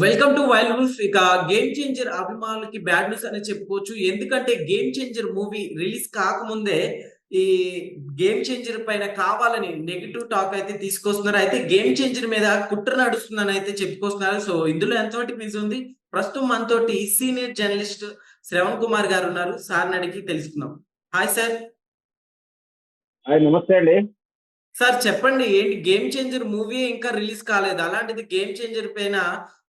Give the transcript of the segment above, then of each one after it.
Welcome to wild news ఇక game changer అభిమానులకి bad news అని చెప్పుకోవచ్చు. ఎందుకంటే గేమ్ చేంజర్ మూవీ రిలీజ్ కాకముందే ఈ గేమ్ చేంజర్ పైన కావాలని నెగిటివ్ టాక్ అయితే తీసుకొస్తున్నారు. అయితే గేమ్ చేంజర్ మీద కుట్ర నడుస్తుందని అయితే చెప్పుకొస్తున్నారు. సో ఇందులో ఎంతవరకు నిజం ఉంది. ప్రస్తుతం మనతోటి సీనియర్ జర్నలిస్ట్ శ్రవణ్ కుమార్ గారు ఉన్నారు. సార్ని అడిగి తెలుసుకుందాం. హాయ్ సార్ హాయ్ నమస్తే అండి. సార్ చెప్పండి. ఏంటి గేమ్ చేంజర్ మూవీ ఇంకా రిలీజ్ కాలేదు. అలాంటిది గేమ్ చేంజర్ పైన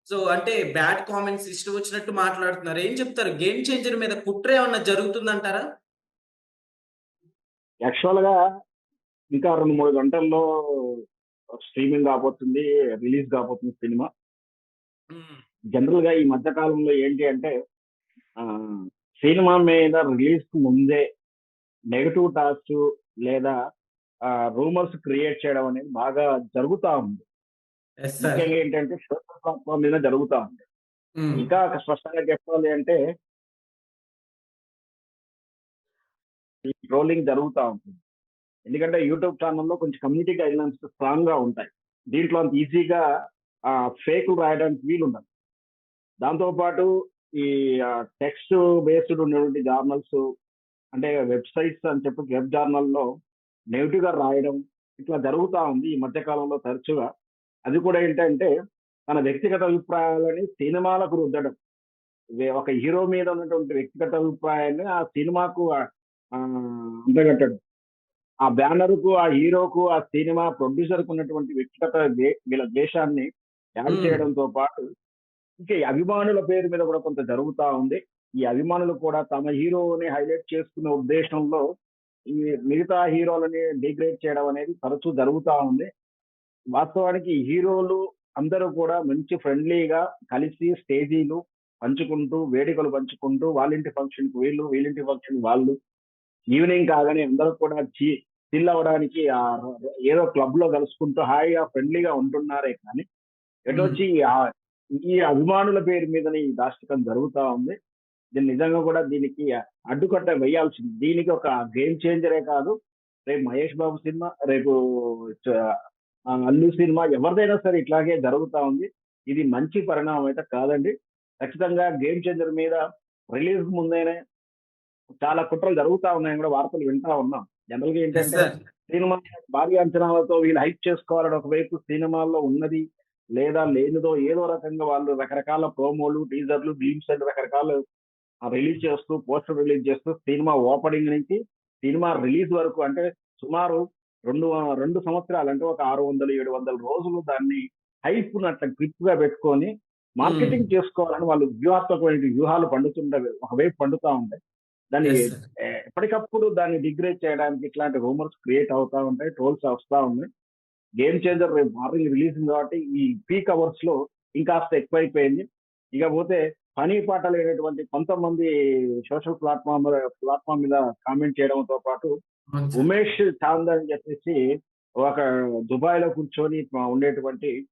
సో అంటే బ్యాడ్ కామెంట్స్ ఇష్టం వచ్చినట్టు మాట్లాడుతున్నారు. ఏం చెప్తారు? గేమ్ చేంజర్ మీద కుట్ర ఏమన్నా జరుగుతుందంటారా? యాక్చువల్గా ఇంకా రెండు మూడు గంటల్లో స్ట్రీమింగ్ కాబోతుంది రిలీజ్ కాబోతుంది సినిమా. జనరల్గా ఈ మధ్య కాలంలో ఏంటి అంటే సినిమా మీద రిలీజ్కు ముందే నెగటివ్ టాక్స్ లేదా రూమర్స్ క్రియేట్ చేయడం అనేది బాగా జరుగుతా ఉంది. ఎస్ సార్ ముఖ్యంగా ఏంటంటే సోషల్ ప్లాట్ఫామ్ మీద జరుగుతా ఉంది. ఇంకా స్పష్టంగా చెప్పాలి అంటే ఈ ట్రోలింగ్ జరుగుతూ ఉంటుంది ఎందుకంటే యూట్యూబ్ ఛానల్లో కొంచెం కమ్యూనిటీ గైడ్లైన్స్ స్ట్రాంగ్గా ఉంటాయి. దీంట్లో అంత ఈజీగా ఫేక్ రాయడానికి వీలు ఉండదు దాంతోపాటు ఈ టెక్స్ట్ బేస్డ్ ఉన్నటువంటి జార్నల్స్ అంటే వెబ్సైట్స్ అని చెప్పి వెబ్ జార్నల్లో నెగిటివ్గా రాయడం ఇట్లా జరుగుతూ ఉంది ఈ మధ్య కాలంలో తరచుగా. అది కూడా ఏంటంటే తన వ్యక్తిగత అభిప్రాయాలని సినిమాలకు రుద్దడం. ఒక హీరో మీద ఉన్నటువంటి వ్యక్తిగత అభిప్రాయాన్ని ఆ సినిమాకు ఆ, ఆ, అంటగట్టడం. ఆ బ్యానర్కు ఆ హీరోకు ఆ సినిమా ప్రొడ్యూసర్కు ఉన్నటువంటి వ్యక్తిగత వీళ్ళ ద్వేషాన్ని యాడ్. చేయడంతో పాటు ఇంకా ఈ అభిమానుల పేరు మీద కూడా కొంత జరుగుతా ఉంది. ఈ అభిమానులు కూడా తమ హీరోని హైలైట్ చేసుకునే ఉద్దేశంలో ఈ మిగతా హీరోలని డిగ్రేడ్ చేయడం అనేది తరచూ జరుగుతా ఉంది. వాస్తవానికి హీరోలు అందరూ కూడా మంచి ఫ్రెండ్లీగా కలిసి స్టేజీలు పంచుకుంటూ వేడుకలు పంచుకుంటూ వాళ్ళింటి ఫంక్షన్కి వీళ్ళు వీళ్ళింటి ఫంక్షన్ వాళ్ళు. ఈవినింగ్ కాగానే అందరూ కూడా చి చిల్ అవ్వడానికి ఏదో క్లబ్లో కలుసుకుంటూ హాయిగా ఫ్రెండ్లీగా ఉంటున్నారే కానీ ఎటొచ్చి ఈ అభిమానుల పేరు మీదనే ఈ దాష్టికం జరుగుతా ఉంది. దీన్ని నిజంగా కూడా దీనికి అడ్డుకట్ట వేయాల్సింది. దీనికి ఒక గేమ్ చేంజరే కాదు. రేపు మహేష్ బాబు సినిమా రేపు అల్లు సినిమా ఎవరిదైనా సరే ఇట్లాగే జరుగుతా ఉంది. ఇది మంచి పరిణామం అయితే కాదండి. ఖచ్చితంగా గేమ్ చేంజర్ మీద రిలీజ్ ముందేనే చాలా కుట్రలు జరుగుతా ఉన్నాయని కూడా వార్తలు వింటా ఉన్నాం. జనరల్గా ఏంటంటే సినిమా భారీ అంచనాలతో వీళ్ళు హైప్ చేసుకోవాలని ఒకవైపు సినిమాల్లో ఉన్నది లేదా లేనిదో ఏదో రకంగా వాళ్ళు రకరకాల ప్రోమోలు టీజర్లు గ్లిమ్స్ అని రకరకాల రిలీజ్ చేస్తూ పోస్టర్ రిలీజ్ చేస్తూ సినిమా ఓపెనింగ్ నుంచి సినిమా రిలీజ్ వరకు అంటే సుమారు రెండు రెండు సంవత్సరాలు అంటే ఒక ఆరు వందలు ఏడు వందల రోజులు దాన్ని హైప్ అట్లా గ్రిప్గా పెట్టుకొని మార్కెటింగ్ చేసుకోవాలని వాళ్ళు వ్యూహాత్మకమైన వ్యూహాలు పండుతుండే ఒకవైపు పండుతా ఉంటాయి దాన్ని ఎప్పటికప్పుడు దాన్ని డిగ్రేడ్ చేయడానికి ఇట్లాంటి రూమర్స్ క్రియేట్ అవుతా ఉంటాయి ట్రోల్స్ వస్తా ఉన్నాయి. గేమ్ చేంజర్ రేపు మార్నింగ్ రిలీజ్ కాబట్టి ఈ పీక్ అవర్స్లో ఇంకాస్త ఎక్కువైపోయింది. ఇకపోతే పని పాట లేనటువంటి కొంతమంది సోషల్ ప్లాట్ఫామ్ ప్లాట్ఫామ్ మీద కామెంట్ చేయడంతో పాటు. ఉమేష్ చాంద్ అని చెప్పేసి ఒక దుబాయ్లో కూర్చొని ఉండేటువంటి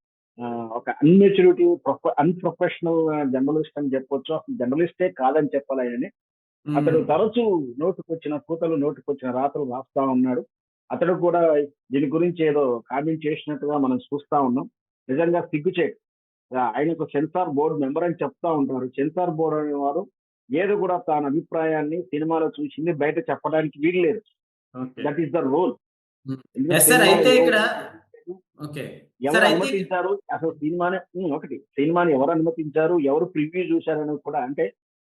ఒక అన్మెచ్యూరిటీ అన్ప్రొఫెషనల్ జర్నలిస్ట్ అని చెప్పొచ్చు. అసలు జర్నలిస్టే కాదని చెప్పాలి ఆయనని అతడు తరచూ నోటుకొచ్చిన కూతలు నోటుకొచ్చిన రాతలు రాస్తా ఉన్నాడు. అతడు కూడా దీని గురించి ఏదో కామెంట్ చేసినట్టుగా మనం చూస్తా ఉన్నాం. నిజంగా సిగ్గుచేటు. ఆయనకు సెన్సార్ బోర్డు మెంబర్ అని చెప్తా ఉంటారు. సెన్సార్ బోర్డు అనేవారు ఏది కూడా తన అభిప్రాయాన్ని సినిమాలో చూసింది బయట చెప్పడానికి వీల్లేదు దట్ ఈస్ ద రోల్ ఎవరు అనుమతించారు? అసలు సినిమాని ఒకటి సినిమాని ఎవరు అనుమతించారు? ఎవరు ప్రివ్యూ చూశారని కూడా అంటే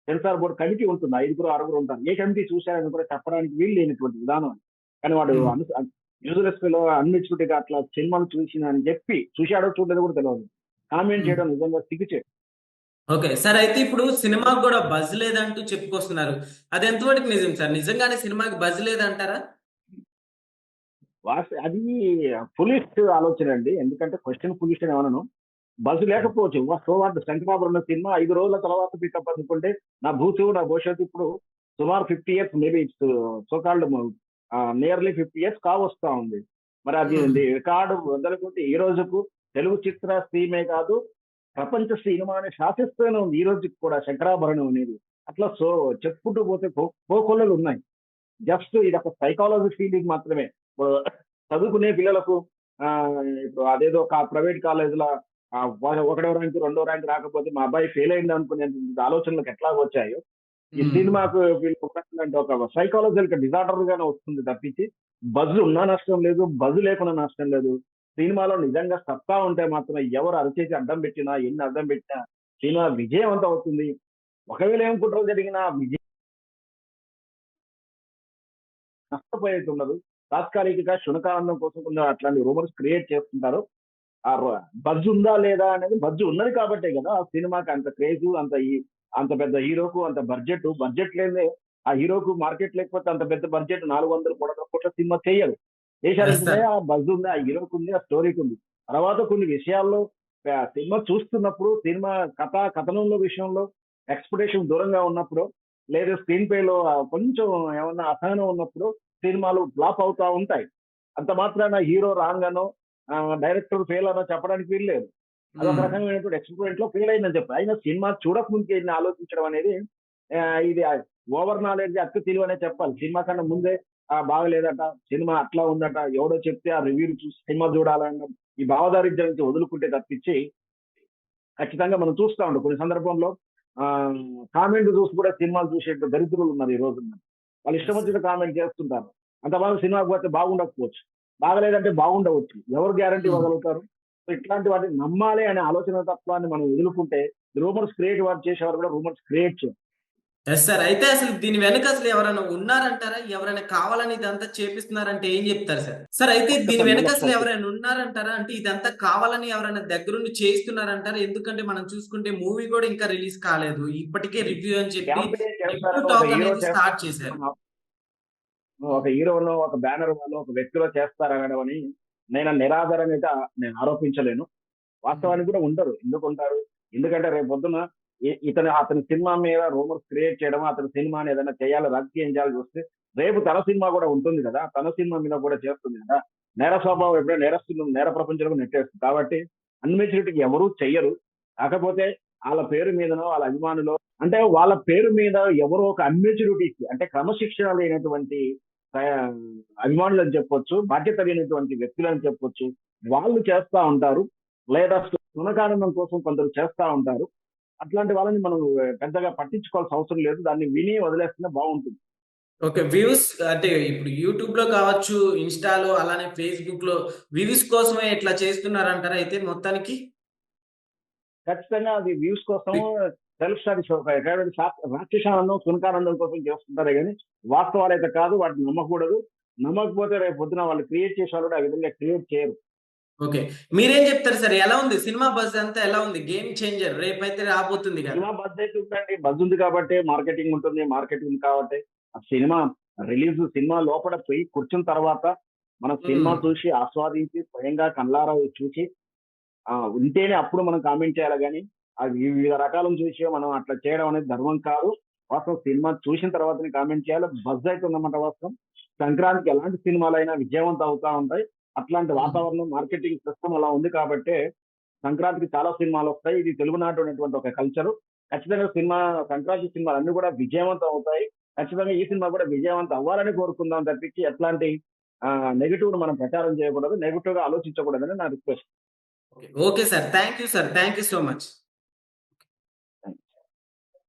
సెన్సార్ బోర్డు కమిటీ ఉంటుంది. ఐదుగురు ఆరుగురు ఉంటారు. ఏ కమిటీ చూశారని కూడా చెప్పడానికి వీలు లేనటువంటి విధానం. కానీ వాడు. యూజర్స్లో అన్మెచ్యూరిటీగా అట్లా సినిమాను చూసిన అని చెప్పి చూశాడో చూడలేదు కూడా తెలియదు కామెంట్. చేయడం నిజంగా సిగ్గుచే ఓకే సార్ అయితే ఇప్పుడు సినిమాకి కూడా బజ్ లేదంటూ చెప్పుకొస్తున్నారు. అది ఎంతవరకు నిజం సార్? నిజంగానే సినిమాకి బజ్ లేదంటారా? అది పులిష్ ఆలోచన అండి. ఎందుకంటే క్వశ్చన్ పులిష్ అని ఏమన్నాను బస్సు లేకపోవచ్చు. సో వాట్ శంకరాభరణ సినిమా ఐదు రోజుల తర్వాత పికప్ అనుకుంటే నా భూతు నా భవిష్యత్తు ఇప్పుడు సుమారు fifty years maybe it's so called nearly fifty years కావస్తా ఉంది. మరి అది. రికార్డు మొదలుకుంటే ఈ రోజుకు తెలుగు చిత్ర సీమే కాదు ప్రపంచ సినిమాని శాసిస్తూనే ఉంది. ఈ రోజుకి కూడా శంకరాభరణం అనేది అట్లా సో చెప్పుకుంటూ పోతే కోకొల్లలు ఉన్నాయి. జస్ట్ ఇది ఒక సైకాలజీ ఫీలింగ్ మాత్రమే. చదువుకునే పిల్లలకు ఇప్పుడు అదేదో ఒక ప్రైవేట్ కాలేజీలో ఒకటో ర్యాంక్ రెండో ర్యాంక్ రాకపోతే మా అబ్బాయి ఫెయిల్ అయింది అనుకునే ఆలోచనలకు ఎట్లా వచ్చాయో? ఈ. సినిమాకు వీళ్ళు అంటే ఒక సైకాలజికల్ డిజార్డర్ గానే వస్తుంది తప్పించి. బజ్ ఉన్నా నష్టం లేదు బజ్ లేకున్నా నష్టం లేదు. సినిమాలో నిజంగా సత్తా ఉంటే మాత్రం ఎవరు అరచేసి అడ్డం పెట్టినా ఎన్ని అడ్డం పెట్టినా సినిమా విజయవంతం అవుతుంది. ఒకవేళ ఏం కుట్రలు జరిగినా విజయం నష్టపోయేది ఉండదు తాత్కాలికంగా శునకానందం కోసం కొంచెం అట్లాంటి రూమర్స్ క్రియేట్ చేస్తుంటారు. ఆ బజ్ ఉందా లేదా అనేది బజ్ ఉన్నది కాబట్టే కదా ఆ సినిమాకి అంత క్రేజ్ అంత అంత పెద్ద హీరోకు అంత బడ్జెట్ బడ్జెట్ లేదే ఆ హీరోకు మార్కెట్ లేకపోతే అంత పెద్ద బడ్జెట్ నాలుగు వందల మూడు వందల కోట్ల సినిమా చేయదు. Sir. ఆ బజ్ ఉంది ఆ హీరోకు ఉంది ఆ స్టోరీకి ఉంది. తర్వాత కొన్ని విషయాల్లో సినిమా చూస్తున్నప్పుడు సినిమా కథ కథనంలో విషయంలో ఎక్స్పెక్టేషన్ దూరంగా ఉన్నప్పుడు లేదా స్క్రీన్ ప్లే లో ఆ కొంచెం ఏమన్నా అసహనం ఉన్నప్పుడు సినిమాలు ఫ్లాప్ అవుతా ఉంటాయి. అంత మాత్రాన హీరో రాంగ్ అనో డైరెక్టర్ ఫెయిల్ అనో చెప్పడానికి వీల్లేదు. అదొక ఉమ్. రకమైనటువంటి ఎక్స్పెరిమెంట్లో ఫెయిల్ అయిందని చెప్పి అయినా సినిమా చూడక ముందుకే ఆలోచించడం అనేది ఇది ఓవర్ నాలెడ్జ్ అక్క తెలివి అనే చెప్పాలి. సినిమా కన్నా ముందే ఆ బాగలేదట సినిమా అట్లా ఉందట ఎవడో చెప్తే ఆ రివ్యూ చూసి సినిమా చూడాలన్న ఈ భావదారిద్ర్యం నుంచి వదులుకుంటే తప్పించి ఖచ్చితంగా మనం చూస్తా ఉంటాం. కొన్ని సందర్భంలో ఆ కామెంట్ చూసి కూడా సినిమాలు చూసే దరిద్రులు ఉన్నారు ఈ రోజు వాళ్ళు ఇష్టం వచ్చిన కామెంట్ చేస్తుంటారు. అంత బాగా సినిమాకి పోతే బాగుండకపోవచ్చు. బాగలేదంటే బాగుండవచ్చు. ఎవరు గ్యారంటీ ఇవ్వగలుగుతారు? సో ఇట్లాంటి వాటిని నమ్మాలి అనే ఆలోచన తత్వాన్ని మనం వదులుకుంటే రూమర్స్ క్రియేట్ వారు చేసేవారు కూడా రూమర్స్ క్రియేట్ చేయరు ఎస్ సార్. అయితే అసలు దీని వెనక అసలు ఎవరైనా ఉన్నారంటారా? ఎవరైనా కావాలని ఇదంతా చేపిస్తున్నారంటే ఏం చెప్తారు సార్? సార్ అయితే దీని వెనక అసలు ఎవరైనా ఉన్నారంటారా? అంటే ఇదంతా కావాలని ఎవరైనా దగ్గరుండి చేస్తున్నారంటారా ఎందుకంటే మనం చూసుకుంటే మూవీ కూడా ఇంకా రిలీజ్ కాలేదు. ఇప్పటికే రివ్యూ అని చెప్పి టాక్ అనేది స్టార్ట్ చేశారు. ఒక హీరోలో ఒక బ్యానర్ వాళ్ళు ఒక వ్యక్తిలో చేస్తారనడం అని నేను నిరాధారంగా నేను ఆరోపించలేను. వాస్తవానికి కూడా ఉండరు. ఎందుకు ఉంటారు ఎందుకంటే రేపు పొద్దున ఇతను అతని సినిమా మీద రూమర్స్ క్రియేట్ చేయడం అతని సినిమాని ఏదైనా చేయాలి రాజకీయం చేయాలి చూస్తే రేపు తన సినిమా కూడా ఉంటుంది కదా తన సినిమా మీద కూడా చేస్తుంది కదా. నేర స్వభావం ఎప్పుడైనా నేరస్తులు నేర ప్రపంచంలో నెట్టేస్తుంది. కాబట్టి అన్మెచ్యూరిటీకి ఎవరూ చెయ్యరు. కాకపోతే వాళ్ళ పేరు మీదనో వాళ్ళ అభిమానులు అంటే వాళ్ళ పేరు మీద ఎవరో ఒక అన్మెచ్యూరిటీకి అంటే క్రమశిక్షణ లేనటువంటి అభిమానులు అని చెప్పొచ్చు బాధ్యత లేనటువంటి వ్యక్తులు అని చెప్పొచ్చు వాళ్ళు చేస్తా ఉంటారు. లేదా సునకానందం కోసం కొందరు చేస్తా ఉంటారు. అట్లాంటి వాళ్ళని మనం పెద్దగా పట్టించుకోవాల్సిన అవసరం లేదు. దాన్ని విని వదిలేస్తే బాగుంటుంది. ఓకే వ్యూస్ అంటే ఇప్పుడు యూట్యూబ్లో కావచ్చు ఇన్స్టాలో అలానే ఫేస్బుక్లో వ్యూస్ కోసమే ఇట్లా చేస్తున్నారంటారా అయితే మొత్తానికి? ఖచ్చితంగా అది వ్యూస్ కోసం సెల్ఫ్ స్టడీస్ రాక్షసానందం సునకానందం కోసం చేస్తుంటారే కానీ వాస్తవాలు అయితే కాదు వాటిని నమ్మకూడదు. నమ్మకపోతే రేపు పొద్దున వాళ్ళు క్రియేట్ చేసే వాళ్ళు ఆ విధంగా క్రియేట్ చేయరు. ఓకే. మీరేం చెప్తారు సార్? ఎలా ఉంది? సినిమా బజ్ అంతా ఎలా ఉంది? గేమ్ చేంజర్ రేపైతే రాబోతుంది సినిమా బజ్ అయితే ఉందండి. బజ్ ఉంది కాబట్టి మార్కెటింగ్ ఉంటుంది. మార్కెటింగ్ కాబట్టి ఆ సినిమా రిలీజ్ సినిమా లోపల పోయి కూర్చున్న తర్వాత మనం సినిమా. చూసి ఆస్వాదించి స్వయంగా కళ్ళారా చూసి ఆ ఉంటేనే అప్పుడు మనం కామెంట్ చేయాలి కానీ అది వివిధ రకాలను చూసి మనం అట్లా చేయడం అనేది ధర్మం కాదు. వాస్తవం సినిమా చూసిన తర్వాతనే కామెంట్ చేయాలి. బజ్ అయితే ఉందన్నమాట వాస్తవం. సంక్రాంతికి ఎలాంటి సినిమాలు అయినా విజయవంతం అవుతా ఉంటాయి. అట్లాంటి వాతావరణం మార్కెటింగ్ సిస్టమ్ అలా ఉంది కాబట్టి సంక్రాంతికి చాలా సినిమాలు వస్తాయి. ఇది తెలుగునాటు అనేటువంటి ఒక కల్చర్. ఖచ్చితంగా సినిమా సంక్రాంతి సినిమాలు అన్ని కూడా విజయవంతం అవుతాయి. ఖచ్చితంగా ఈ సినిమా కూడా విజయవంతం అవ్వాలని కోరుకుందాం తప్పించి ఎట్లాంటి నెగిటివ్ మనం ప్రచారం చేయకూడదు. నెగిటివ్గా ఆలోచించకూడదని నా request. Okay sir. Thank you sir. Thank you so much.